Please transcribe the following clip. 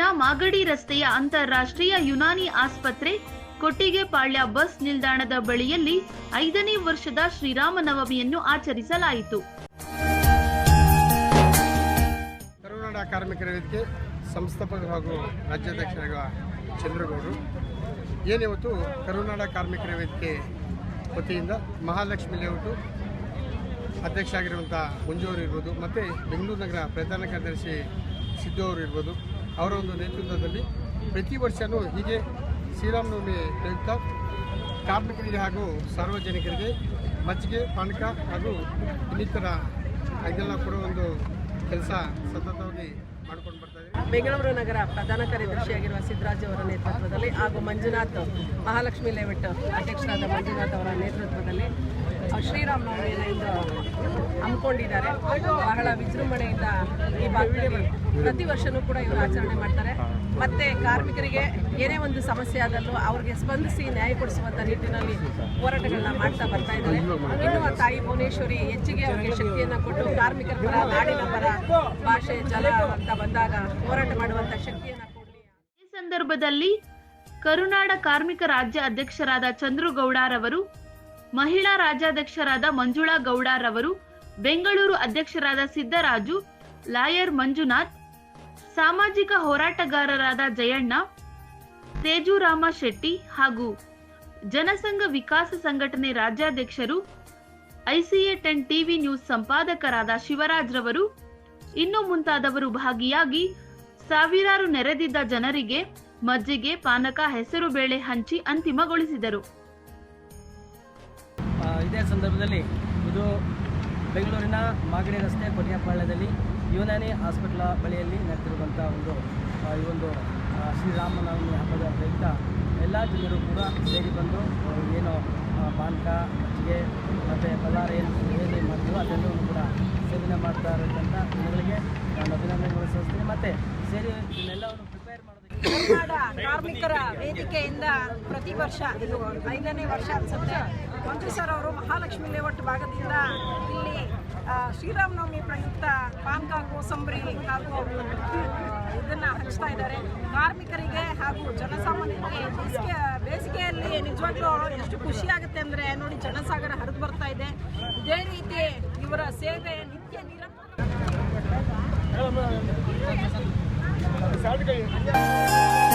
ಬೆಂಗಳೂರಿನ ಮಾಗಡಿ ರಸ್ತೆಯ ಅಂತಾರಾಷ್ಟ್ರೀಯ ಯುನಾನಿ ಆಸ್ಪತ್ರೆ ಕೊಟ್ಟಿಗೆಪಾಳ್ಯ ಬಸ್ ನಿಲ್ದಾಣದ ಬಳಿಯಲ್ಲಿ ಐದನೇ ವರ್ಷದ ಶ್ರೀರಾಮನವಮಿಯನ್ನು ಆಚರಿಸಲಾಯಿತು. ಕರುನಾಡ ಕಾರ್ಮಿಕರ ವೇದಿಕೆ ಸಂಸ್ಥಾಪಕ ಹಾಗೂ ರಾಜ್ಯಾಧ್ಯಕ್ಷರಾಗ ಚಂದ್ರಗೌಡರು. ಏನಿವತ್ತು ಕರುನಾಡ ಕಾರ್ಮಿಕರ ವೇದಿಕೆ ವತಿಯಿಂದ ಮಹಾಲಕ್ಷ್ಮಿ ಲೇಔಟು ಅಧ್ಯಕ್ಷ ಆಗಿರುವಂಥ ಮುಂಜೂರು ಇರ್ಬೋದು, ಮತ್ತು ಬೆಂಗಳೂರು ನಗರ ಪ್ರಧಾನ ಕಾರ್ಯದರ್ಶಿ ಸಿದ್ದು ಅವರು ಇರ್ಬೋದು. ಅವರ ಒಂದು ನೇತೃತ್ವದಲ್ಲಿ ಪ್ರತಿ ವರ್ಷವೂ ಹೀಗೆ ಶ್ರೀರಾಮನವಮಿ ಪ್ರಯುಕ್ತ ಕಾರ್ಮಿಕರಿಗೆ ಹಾಗೂ ಸಾರ್ವಜನಿಕರಿಗೆ ಮಜ್ಜಿಗೆ, ಪಾನಕ ಹಾಗೂ ಇನ್ನಿತರ ಇದೆಲ್ಲ ಕೂಡ ಒಂದು ಕೆಲಸ ಸತತವಾಗಿ ಮಾಡ್ಕೊಂಡು ಬರ್ತಾ ಬೆಂಗಳೂರು ನಗರ ಪ್ರಧಾನ ಕಾರ್ಯದರ್ಶಿಯಾಗಿರುವ ಸಿದ್ದರಾಜ್ ಅವರ ನೇತೃತ್ವದಲ್ಲಿ ಹಾಗೂ ಮಂಜುನಾಥ್ ಮಹಾಲಕ್ಷ್ಮಿ ಲೇಔಟ್ ಅಧ್ಯಕ್ಷರಾದ ಮಂಜುನಾಥ್ ಅವರ ನೇತೃತ್ವದಲ್ಲಿ ಶ್ರೀರಾಮನವಮಿಯನ್ನು ಇಂದು ಹಮ್ಮಿಕೊಂಡಿದ್ದಾರೆ. ಬಹಳ ವಿಜೃಂಭಣೆಯಿಂದ ಈ ಭಾಗದಲ್ಲಿ ಪ್ರತಿ ವರ್ಷನೂ ಕೂಡ ಇವರು ಆಚರಣೆ ಮಾಡ್ತಾರೆ. ಮತ್ತೆ ಕಾರ್ಮಿಕರಿಗೆ ಏನೇ ಒಂದು ಸಮಸ್ಯೆ ಆದಲ್ಲೂ ಅವ್ರಿಗೆ ಸ್ಪಂದಿಸಿ ನ್ಯಾಯ ಕೊಡಿಸುವಂಥ ನಿಟ್ಟಿನಲ್ಲಿ ಹೋರಾಟಗಳನ್ನ ಮಾಡ್ತಾ ಬರ್ತಾ ಇದ್ದಾರೆ. ಇನ್ನು ತಾಯಿ ಭುವನೇಶ್ವರಿ ಹೆಚ್ಚಿಗೆ ಅವರಿಗೆ ಶಕ್ತಿಯನ್ನು ಕೊಟ್ಟು ಕಾರ್ಮಿಕರ ಪರ, ನಾಡಿನ ಪರ ಭಾಷೆ, ಜಲ ಅಂತ ಬಂದಾಗ ಹೋರಾಟ ಮಾಡುವಂತ ಶಕ್ತಿಯನ್ನು ಕೊಡಲಿ. ಈ ಸಂದರ್ಭದಲ್ಲಿ ಕರುನಾಡ ಕಾರ್ಮಿಕ ರಾಜ್ಯ ಅಧ್ಯಕ್ಷರಾದ ಚಂದ್ರುಗೌಡರವರು ಮಹಿಳಾ ರಾಜ್ಯಾಧ್ಯಕ್ಷರಾದ ಮಂಜುಳಾ ಗೌಡರವರು ಬೆಂಗಳೂರು ಅಧ್ಯಕ್ಷರಾದ ಸಿದ್ದರಾಜು, ಲಾಯರ್ ಮಂಜುನಾಥ್, ಸಾಮಾಜಿಕ ಹೋರಾಟಗಾರರಾದ ಜಯಣ್ಣ, ತೇಜುರಾಮ ಶೆಟ್ಟಿ ಹಾಗೂ ಜನಸಂಘ ವಿಕಾಸ ಸಂಘಟನೆ ರಾಜ್ಯಾಧ್ಯಕ್ಷರು, ಐಸಿಎ ಟೆನ್ ಟಿವಿ ನ್ಯೂಸ್ ಸಂಪಾದಕರಾದ ಶಿವರಾಜ್ ರವರು, ಇನ್ನು ಮುಂತಾದವರು ಭಾಗಿಯಾಗಿ ಸಾವಿರಾರು ನೆರೆದಿದ್ದ ಜನರಿಗೆ ಮಜ್ಜಿಗೆ, ಪಾನಕ ಹೆಸರು ಬೇಳೆ ಹಂಚಿ ಅಂತಿಮಗೊಳಿಸಿದರು. ಇದೇ ಸಂದರ್ಭದಲ್ಲಿ ಇದು ಬೆಂಗಳೂರಿನ ಮಾಗಡಿ ರಸ್ತೆ ಕೊಟ್ಟಿಗೆಪಾಳ್ಯದಲ್ಲಿ ಯುನಾನಿ ಹಾಸ್ಪಿಟ್ಲ ಬಳಿಯಲ್ಲಿ ನಡೆದಿರುವಂಥ ಒಂದು ಈ ಒಂದು ಶ್ರೀರಾಮನವಮಿ ಹಬ್ಬದ ಪ್ರಯುಕ್ತ ಎಲ್ಲ ಜನರು ಕೂಡ ಸೇರಿ ಬಂದು ಏನು ಪಾನಕ, ಮಜ್ಜಿಗೆ, ಮತ್ತು ಏನು ಏನು ಮಾಡ್ತೀವೋ ಅದೆಲ್ಲವನ್ನು ಕೂಡ ಸೇವನೆ ಮಾಡ್ತಾ ಇರತಕ್ಕಂಥ ಜನಗಳಿಗೆ ನಾನು ಅಭಿನಂದನೆಗಳು ಸಲ್ಲಿಸ್ತೀನಿ ಮತ್ತು ಸೇರಿ ಇದನ್ನೆಲ್ಲವನ್ನು ಪ್ರಿಪೇರ್ ಮಾಡೋದಕ್ಕೆ ಕರ್ನಾಡ ಕಾರ್ಮಿಕರ ವೇದಿಕೆಯಿಂದ ಪ್ರತಿ ವರ್ಷ, ಇದು ಐದನೇ ವರ್ಷ ಅನ್ಸುತ್ತೆ. ಮಂಜು ಸರ್ ಅವರು ಮಹಾಲಕ್ಷ್ಮಿ ಲೇಔಟ್ ಭಾಗದಿಂದ ಇಲ್ಲಿ ಶ್ರೀರಾಮನವಮಿ ಪ್ರಯುಕ್ತ ಪಾನಕ ಕೋಸಂಬರಿ ಹಾಗೂ ಇದನ್ನ ಹಂಚ್ತಾ ಇದ್ದಾರೆ. ಕಾರ್ಮಿಕರಿಗೆ ಹಾಗೂ ಜನಸಾಮಾನ್ಯರಿಗೆ ಬೇಸಿಗೆ, ಬೇಸಿಗೆಯಲ್ಲಿ ನಿಜವಾಗ್ಲೂ ಎಷ್ಟು ಖುಷಿ ಆಗುತ್ತೆ ಅಂದರೆ, ನೋಡಿ ಜನಸಾಗರ ಹರಿದು ಬರ್ತಾ ಇದೆ. ಇದೇ ರೀತಿ ಇವರ ಸೇವೆ ನಿತ್ಯ ನಿರಂತರ साइड करिए